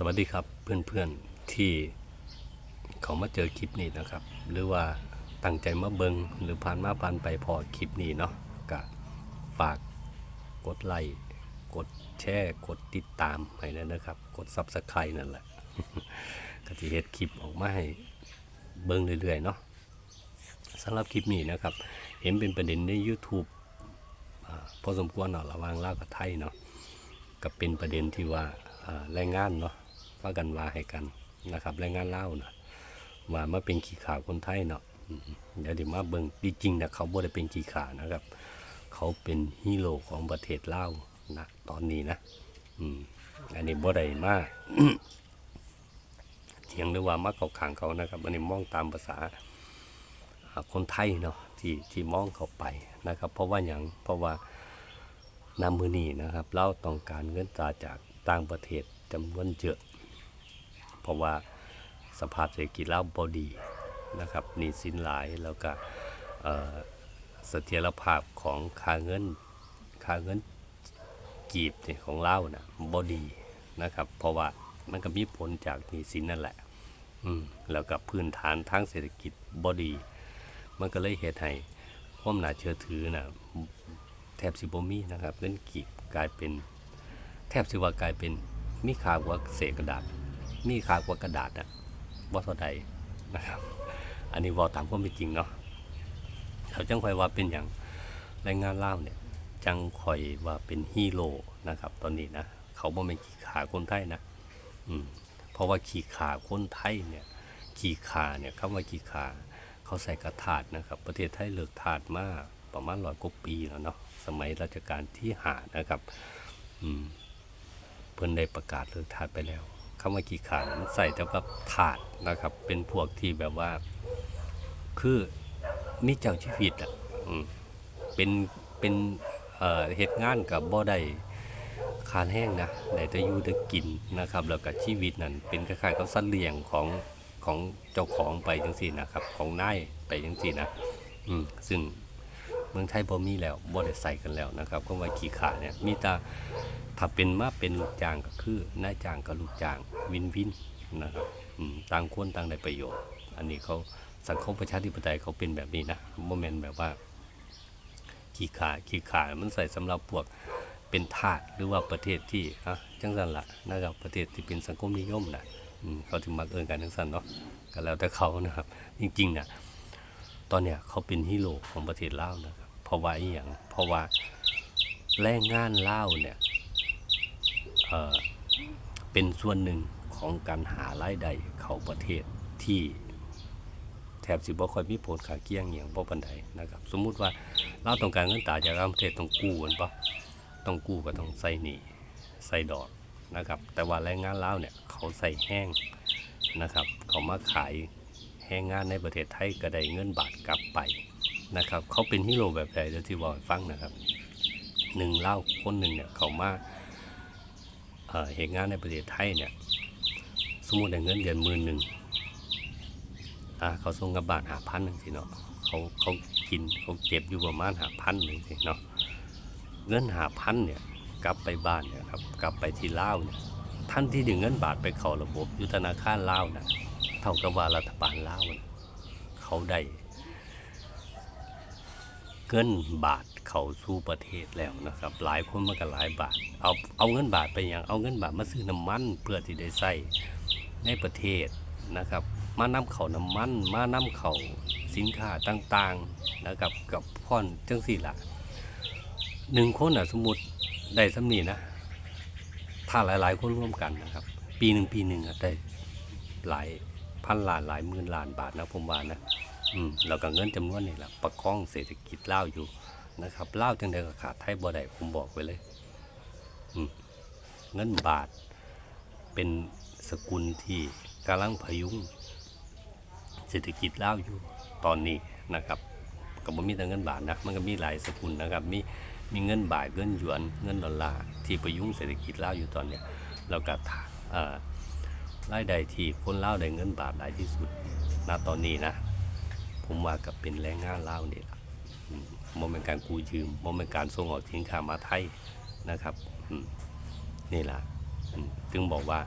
สวัสดีครับเพื่อนๆที่เขามาเจอคลิปนี้นะครับ หรือว่าตั้งใจมาเบิงหรือผ่านมาผ่านไปพอคลิปนี้เนาะก็ฝากกดไลค์กดแชร์กดติดตามให้เลยนะครับ กดซับสไครต์นั่นแหละก็จะเฮ็ดคลิปออกมาให้เบิงเรื่อยๆเนาะสำหรับคลิปนี้นะครับ เห็นเป็นประเด็นใน YouTube พอสมควรเนาะระหว่างลาวกับไทยเนาะก็เป็นประเด็นที่ว่าแรงงานเนาะ ว่ากันว่าให้กันนะครับแรงงานเล่าวนะว่ามาเป็นขี้ขาคนไทยเนาะอืมเดี๋ยวเดี๋ยวมาเบิ่งจริงๆนะเขาบ่ได้เป็นขี้ขานะครับ เขาเป็นฮีโร่ของประเทศเลานะตอนนี้นะอืมอันนี้บ่ได้มาเถียงหรือว่ามาเขาข้างเขานะครับอันนี้มองตามภาษาคนไทยเนาะที่ที่มองเขาไปนะครับ เพราะว่าอย่างเพราะว่านำมือนี้นะครับ เราต้องการเงินตราจากต่างประเทศจำนวนเยอะ ราะว่าสภาพเศรษฐกิจเราบดีนะครับหนี้สินหลายแล้วก็เสถียรภาพของค่าเงินค่าเงินกีบเนี่ยของเรานะบดีนะครับ เพราะว่ามันก็มีผลจากหนี้สินนั่นแหละอืมแล้วก็พื้นฐานทางเศรษฐกิจบดี มันก็เลยเหตุให้ความน่าเชื่อถือนะแทบสิบมีนะครับเงินกีบกลายเป็น แทบสิว่ากลายเป็นมีค่ากว่าเศษกระดาษ มีค่ากว่ากระดาษอะว่าเท่าใดนะครับ อันนี้วอตามความเป็นจริงเนาะเราจังคอยว่าเป็นอย่างแรงงานเล่าวเนี่ย จังคอยว่าเป็นฮีโร่นะครับ ตอนนี้นะเขาบ่เป็นขี้ขาคนไทยนะอืมเพราะว่าขี้ขาคนไทยเนี่ยขี้ขาเนี่ยคำว่าขี้ขาเขาใส่กระถาดนะครับ ประเทศไทยเลิกถาดมาประมาณร้อยกว่าปีแล้วเนาะสมัยรัชกาลที่หานะครับ อืมเพิ่นได้ประกาศเลิกถาดไปแล้ว คำว่าขี้ขาเนี่ยมันใส่แต่กับถาดนะครับ เป็นพวกที่แบบว่า คือมีเจ้าชีวิตอะเป็นเป็นเหตุงานกับบ่ได้คานแห้งนะได้แต่อยู่แต่กินนะครับ แล้วก็ชีวิตนั้นเป็นคล้ายๆกับสัตว์เลี้ยงของของเจ้าของไปจังซี่นะครับ ของนายไปจังซี่นะ อืมซึ่ง เมืองไทยบ่มีแล้วบ่ได้ใส่กันแล้วนะครับก็ว่าขี้ขาเนี่ยมีแต่ถ้าเป็นมาเป็นลูกจ้างก็คือนายจ้างกับลูกจ้างวินวินนะครับต่างคนต่างได้ประโยชน์ อันนี้เขาสังคมประชาธิปไตยเขาเป็นแบบนี้นะโมเมนต์แบบว่า ขี้ขาขี้ขามันใส่สำหรับพวกเป็นทาสหรือว่าประเทศที่อะจังสันละนะครับประเทศที่เป็นสังคมนิยมนะเขาถึงมักเอินกันจังสันเนาะก็แล้วแต่เขานะครับ จริงๆนะ ตอนเนี้ยเขาเป็นฮีโร่ของประเทศลาวนะครับเพราะว่าอหย่างเพราะว่าแรงงานลาวเนี่ยเอ่อเป็นส่วนหนึ่งของการหารายได้เข้าประเทศที่แถบสิบ่ค่อยมีผลขาเกี้ยงอหย่างบ่ปานใดนะครับ สมมุติว่าเราต้องการเงินตาจากต่างประเทศต้องกู้กันปะต้องกู้ก็ต้องใส่หนี้ใส่ดอกนะครับ แต่ว่าแรงงานลาวเนี่ยเขาใส่แห้งนะครับ เขามาขาย แรงงานในประเทศไทยก็ได้เงินบาทกลับไปนะครับ เขาเป็นฮีโร่แบบใดเดี๋ยวที่บอกให้ฟังนะครับหนึ่งเล่าคนหนึ่งเนี่ยเขามาเอ่อเหตุงานในประเทศไทยเนี่ยสมมติได้เงินเดือนหมื่นหนึ่งอ่าเขาส่งกับบาทหาพันหนึ่งสิเนาะเขาเขากินเขาเก็บอยู่ประมาณหาพันหนึ่งสิเนาะเงินหาพันเนี่ยกลับไปบ้านเนี่ยครับกลับไปที่ลาวเนี่ยท่านที่ดึงเงินบาทไปเข้าระบบยุธนาคารล่านะ เท่ากับว่ารัฐบาลลาวน่ะเขาได้เงินบาทเข้าสู่ประเทศแล้วนะครับ หลายคนมันก็หลายบาท เอาเอาเงินบาทไปอย่างเอาเงินบาทมาซื้อน้ำมันเพื่อที่ได้ใส่ในประเทศนะครับ มานำเขาน้ำมัน มานำเขาสินค้าต่างๆนะครับกับพ่อนจังสี่ละหนึ่งคนอะสมมติได้สำนีนะ ถ้าหลายๆคนร่วมกันนะครับ ปีหนึ่งปีหนึ่งอะได้หลาย พันล้านหลายหมื่นล้านบาทนะผมว่านะอืมแล้วก็เงินจำนวนนี่แหละประคองเศรษฐกิจเล่าอยู่นะครับเล่าจังใดก็ขาดไทยบ่ได้ผมบอกไว้เลยอืมเงินบาทเป็นสกุลที่กำลังพยุงเศรษฐกิจเล่าอยู่ตอนนี้นะครับก็บ่มีแต่เงินบาทนะมันก็มีหลายสกุลนะครับมีมีเงินบาทเงินหยวนเงินดอลลาร์ที่ประยุงเศรษฐกิจเล่าอยู่ตอนเนี้ยแล้วก็ฐาอ่อ รายได้ที่คนลาวได้เงินบาทหลายที่สุดณตอนนี้นะ ผมว่ากับเป็นแรงงานลาวนี่ล่ะมบ่เป็นการกู้ยืมบ่เป็นการส่งออกสินค้ามาไทยนะครับนี่แหละจึงบอกว่า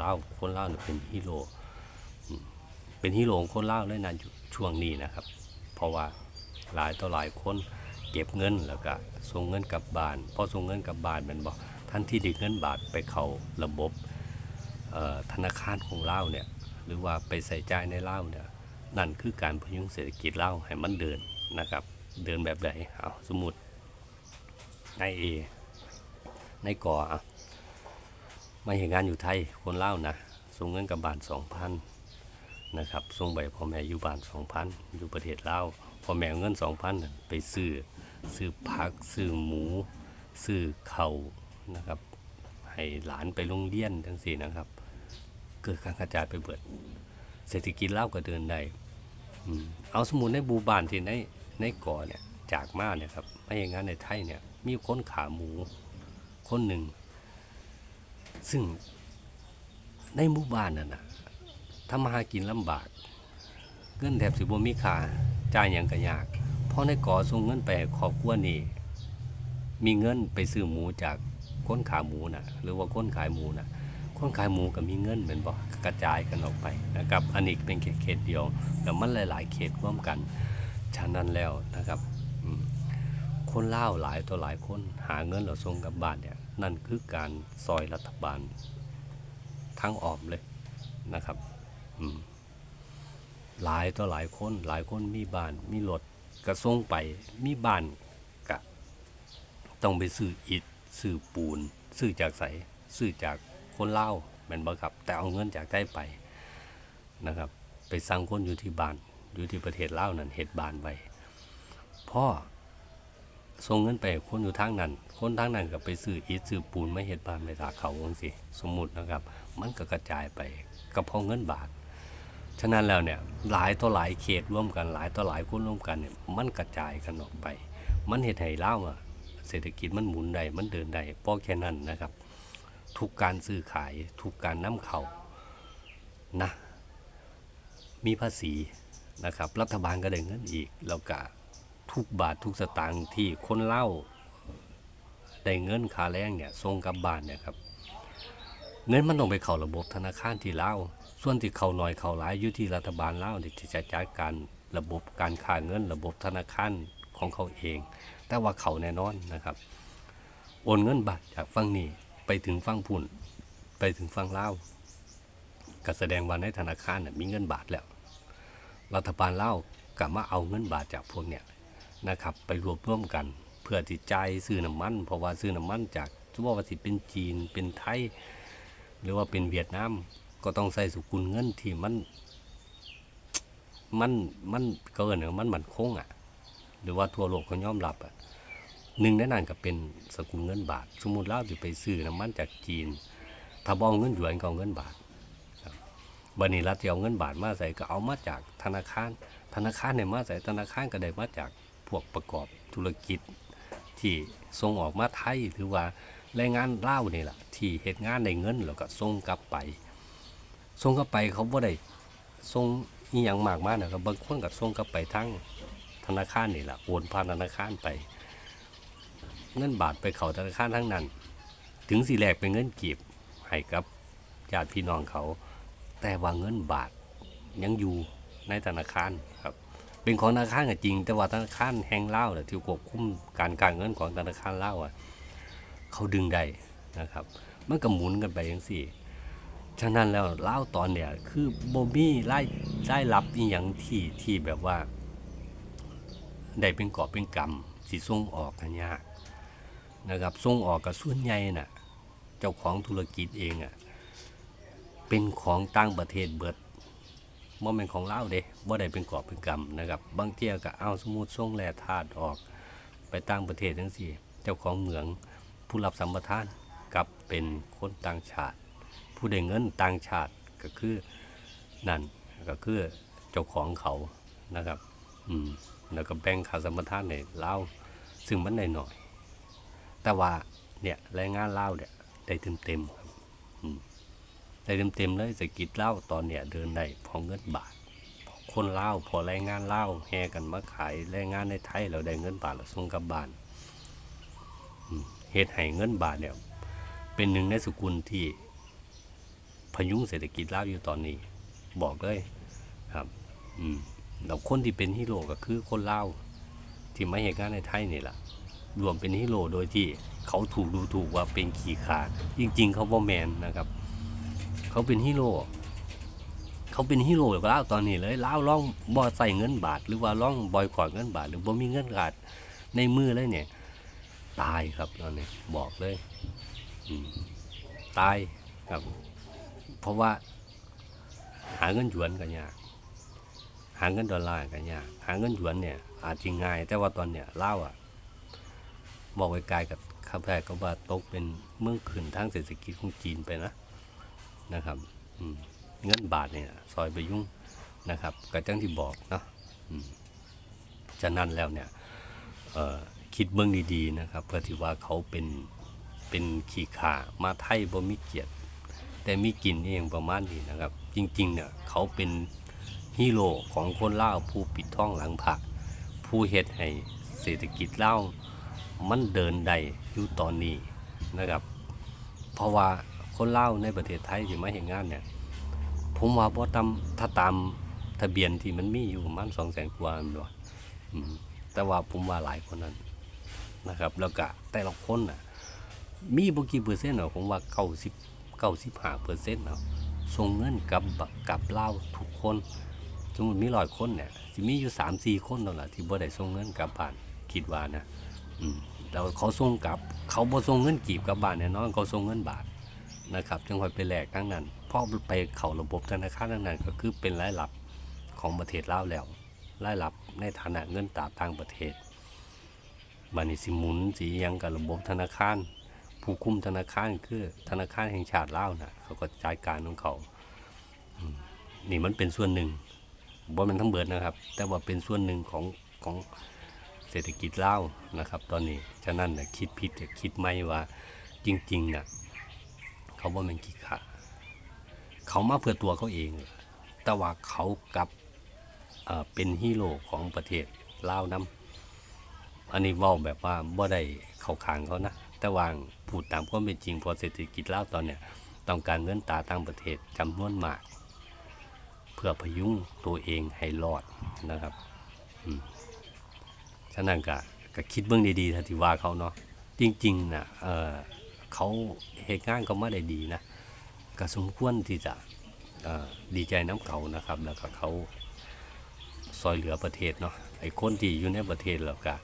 ลาวคนลาวเนี่ยเป็นฮีโร่เป็นฮีโร่ของคนลาวเลยนะอยู่ช่วงนี้นะครับ เพราะว่าหลายต่อหลายคนเก็บเงินแล้วก็ส่งเงินกลับบ้านพอส่งเงินกลับบ้านมันบอกท่านที่ไดึเงินบาทไปเข้าระบบ ธนาคารของเลาเนี่ยหรือว่าไปใส่ใจในลาเนี่ยนั่นคือการพยุงเศรษฐกิจเลาให้มันเดินนะครับ เดินแบบไหนเอาสมมุตินเอในก่ออะมาเห็นงานอยู่ไทยคนเล่านะส่งเงินกับบานสองพันนะครับส่งใบพ่อแม่อยู่บานสองพันอยู่ประเทศเลาพ่อแม่เงินสองพันไปซื้อซื้อผักซื้อหมูซื้อเขานะครับให้หลานไปโรงเรียนทั้งสี่นะครับ เกิดการกระจายไปเบิด เศรษฐกิจเล่าก็เดินได้เอาสมุนในบูบานที่ในในก่อเนี่ยจากมาเนี่ยครับไม่อย่างนั้นในไทยเนี่ยมีคนขาหมูคนหนึ่ง ซึ่งในหมู่บ้านนั่นนะทำมาหากินลำบาก เงินแทบสิบมีค่าจ่ายหยังก็ยาก เพราะในก่อส่งเงินไปให้ครอบครัวนี่มีเงินไปซื้อหมูจากคนขาหมูนะหรือว่าคนขายหมูนะ คนขายหมูก็มีเงินเหมือนบอกกระจายกันออกไปนะครับ อันนี้เป็นเขตเดียวแต่มันหลาย ๆ เขตร่วมกันฉะนั้นแล้วนะครับคนเล่าหลายตัวหลายคนหาเงินเราส่งกับบ้านเนี่ยนั่นคือการซอยรัฐบาลทั้งออมเลยนะครับหลายตัวหลายคนหลายคนมีบ้านมีรถกระส่งไปมีบ้านกะต้องไปซื้ออิฐซื้อปูนซื้อจากใสซื้อจาก คนเล่าแม่นบ่ครับ แต่เอาเงินจากได้ไปนะครับ ไปสั่งคนอยู่ที่บ้านอยู่ที่ประเทศลาวนั่นเฮ็ดบานไว้พ่อส่งเงินไปคนอยู่ทางนั้น คนทางนั้นก็ไปซื้ออิฐซื้อปูนไม่เฮ็ดบ้านไม่ถาเขาจังซี่สมมุตินะครับ มันก็กระจายไปก็เพราะเงินบาท ฉะนั้นแล้วเนี่ยหลายต่อหลายเขตร่วมกันหลายต่อหลายคนร่วมกันเนี่ยมันกระจายกันออกไป มันเฮ็ดให้เล่าวอะเศรษฐกิจมันหมุนได้มันเดินได้พราะแค่นั้นนะครับ ทุกการซื้อขาย ทุกการนำเข้านะมีภาษีนะครับ รัฐบาลก็ได้เงินอีก แล้วก็ทุกบาททุกสตางค์ที่คนเล่าได้เงินค่าแรงเนี่ยส่งกลับบ้านเนี่ยครับเงินมันต้องไปเข้าระบบธนาคารที่เล่าส่วนที่เข้าน้อยเข้าหลายอยู่ที่รัฐบาลเล่าที่จะจัดการระบบการค่าเงิน ระบบธนาคารของเขาเอง แต่ว่าเขาแน่นอนนะครับ โอนเงินบาทจากฝั่งนี้ ไปถึงฝั่งพุ่น ไปถึงฝั่งลาก็แสดงว่าในธนาคารน่ะมีเงินบาทแล้ว รัฐบาลเลาก็มาเอาเงินบาทจากพวกเนี่ยนะครับ ไปรวบรวมกัน เพื่อที่จ่ายซื้อน้ำมัน เพราะว่าซื้อน้ำมันจากทั่วว่าสิเป็นจีนเป็นไทย หรือว่าเป็นเวียดนามก็ต้องใส่สกุลเงินที่มันมันมันเกินเนี่ยมันมันคงอะ หรือว่าทั่วโลกเขายอมรับอะ หนึ่งในนั้นก็เป็นสกุลเงินบาท สมมุติเราจะไปซื้อน้ำมันจากจีน ถ้าบองเงินหยวนก็เอาเงินบาทครับบันนี้รัฐเอาเงินบาทมาใส่ก็เอามาจากธนาคาร ธนาคารเนี่ยมาใส่ธนาคารก็ได้มาจากพวกประกอบธุรกิจที่ส่งออกมาไทยหรือว่าแรงงานเล่านี่แหละที่เหตุงานในเงินแล้วก็ส่งกลับไปส่งกลับไปเขาบ่ได้ส่งอีหยังมากมากนะครับบางคนก็ส่งกลับไปทั้งธนาคารนี่แหละโอนผ่านธนาคารไป เงินบาทไปเขาธนาคารทั้งนั้น ถึงสีแหลกเป็นเงินกีบให้กับญาติพี่น้องเขา แต่ว่าเงินบาทยังอยู่ในธนาคารครับ เป็นของธนาคารก็จริง แต่ว่าธนาคารแห่งเล่าวน่ะที่ควบคุมการการเงินของธนาคารเล่าอะเขาดึงได้นะครับ มันก็หมุนกันไปอย่างสี่ฉะนั้นแล้วเล่าตอนเนี่ยคือโบมี่ไล่ไล่รับอีหยังที่ที่แบบว่า ได้เป็นกอบเป็นกรรมสิส่งออกกันยาก นะครับส่งออกกับส่วนใหญ่น่ะเจ้าของธุรกิจเองอะเป็นของต่างประเทศเบิดบ่แม่นของเล่าเด้บ่ได้เป็นกอบเป็นกรรมนะครับบางเที่ยก็เอาสมมุติส่งแร่ธาตุออก ไปต่างประเทศจังซี่เจ้าของเหมืองผู้รับสัมปทานกับเป็นคนต่างชาติ ผู้ได้เงินต่างชาติก็คือนั่นก็คือเจ้าของเขานะครับ อืมแล้วก็แบ่งค่าสัมปทานในลาซึ่งมันได้หน่อย แต่ว่าเนี่ยแรงงานเลาเนี่ยได้เต็มๆครับได้เต็มๆเลยเศรษฐกิจเล่าตอนเนี้ยเดินได้พอเงินบาทคนเล่าพอแรงงานเล่าแห่กันมาขายแรงงานในไทยเราได้เงินบาทเราส่งกลับบ้านเฮ็ดให้เงินบาทเนี่ยเป็นหนึ่งในสกุลที่พยุงเศรษฐกิจลาวอยู่ตอนนี้ บอกเลยครับ อืมแล้วคนที่เป็นฮีโร่ก็คือคนลาวที่มาเหตุการณ์ในไทยนี่แหละ รวมเป็นฮีโร่โดยที่เขาถูกดูถูกว่าเป็นขี้ขาดจริง ๆ เขาบ่แมนนะครับ เขาเป็นฮีโร่เขาเป็นฮีโร่กับลาวตอนนี้เลยลาวล่องบ่ใส่เงินบาท หรือว่าล่องบอยคอรเงินบาท หรือบ่มีเงินบาทในมือเลยเนี่ย ตายครับตอนนี้บอกเลยตายครับ เพราะว่าหาเงินหยวนก็ยากหาเงินดอลลาร์ก็ยากหาเงินหยวนเนี่ยอาจจะงง่าย แต่ว่าตอนเนี้ยเล่าอะ บอกไว้ไกลกับข้าแพทย์ก็ว่าตกเป็นเมืองขึ้นทางเศรษฐกิจของจีนไปนะนะครับเงินบาทเนี่ยซอยไปยุ่งนะครับก็จังที่บอกเนาะอืมฉะนั้นแล้วเนี่ยคิดเบื้องดีๆนะครับ เพื่อที่ว่าเขาเป็นเป็นขี้ขามาไทยบ่มีเกียรติ แต่มีกินเองประมาณนี้นะครับ จริงๆเนี่ยเขาเป็นฮีโร่ของคนล่าผู้ปิดท้องหลังผัก ผู้เฮ็ดให้เศรษฐกิจเล่า มันเดินได้อยู่ตอนนี้นะครับ เพราะว่าคนเล่าในประเทศไทยที่มาเห็นงานเนี่ยผมว่าบ่ตามถ้าตามทะเบียนที่มันมีอยู่ประมาณ200,000กว่าแม่นบ่อืมแต่ว่าผมว่าหลายคนนั้นนะครับ แล้วก็แต่ละคนน่ะมีบกี่เปอร์เซ็นต์หรอกผมว่า90 95เก้าสิบห้าเปอร์เซ็นต์เนาะส่งเงินกับกับเล่าทุกคนสมมติมี100คนเนี่ยสิมีอยู่3 4คนเท่านั้นล่ะที่บ่ได้ส่งเงินกลับบ้านคิดว่านะ แล้วเขาส่งกลับ เขาบ่ส่งเงินกีบกลับบ้านแน่นอนเขาส่งเงินบาทนะครับจึงค่อยไปแลกทั้งนั้นเพอไปเข้าระบบธนาคารทั้งนั้น ก็คือเป็นรายรับของประเทศลาวแล้วรายรับในฐานะเงินตราต่างประเทศบัดนี้สิหมุนสิยังกับระบบธนาคาร ผู้คุมธนาคารคือธนาคารแห่งชาติลาวนะเขาก็จัดการของเขานี่มันเป็นส่วนหนึ่งบ่แมันทั้งเบิดนะครับ แต่ว่าเป็นส่วนหนึ่งของของ เศรษฐกิจเล่านะครับ ตอนนี้ฉะนั้นนะคิดผิดคิดไม่ว่าจริงๆนะเขาว่ามันขี้ขลาเขามาเพื่อตัวเขาเอง แต่ว่าเขากับเเป็นฮีโร่ของประเทศเล่าวนํอันนี้ว้าแบบว่าบ่ได้เข้าขางเขานะ แต่วางพูดตามความเป็นจริงพอเศรษฐกิจเล่าตอนเนี้ยต้องการเงินตราต่างประเทศจำนวนมาก เพื่อพยุงตัวเองให้รอดนะครับ อืมฉะนั้นก็ก็คิดเบื้องดีๆถ้าที่ว่าเขาเนาะจริงๆนะเออเขาเหตุงานก็ไม่ได้ดีนะก็สมควรที่จะดีใจน้ำเขานะครับ แล้วก็เขาซอยเหลือประเทศเนาะไอ้คนที่อยู่ในประเทศแล้วก็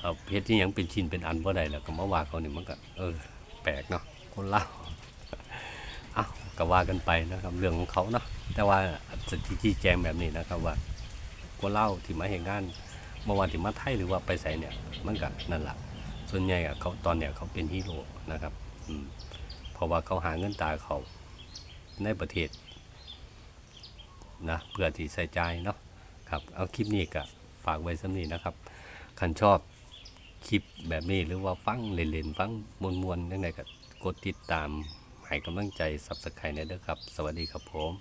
เอเพชรที่ยังเป็นชิ้นเป็นอันบ่ได้แล้วก็มาว่าเขานี่มันก็เออแปลกเนาะคนเล่าอ้าวก็ว่ากันไปนะครับเรื่องของเขาเนาะแต่ว่าสถิติแจงแบบนี้นะครับว่าคนเล่าที่มาเห็นงาน เมื่อวานที่มาไทยหรือว่าไปใส่เนี่ยมันก็นั่นแหละส่วนใหญ่อะเขาตอนเนี้ยเขาเป็นฮีโร่นะครับอืมเพราะว่าเขาหาเงินตาเขาในประเทศนะเพื่อที่ใส่ใจเนาะครับเอาคลิปนี้ก็ฝากไว้สำนี้นะครับคันชอบคลิปแบบนี้หรือว่าฟังเล่นๆฟังมวนๆยังไงก็กดติดตามให้กำลังใจสับสไครต์ในเด้อครับ สวัสดีครับผม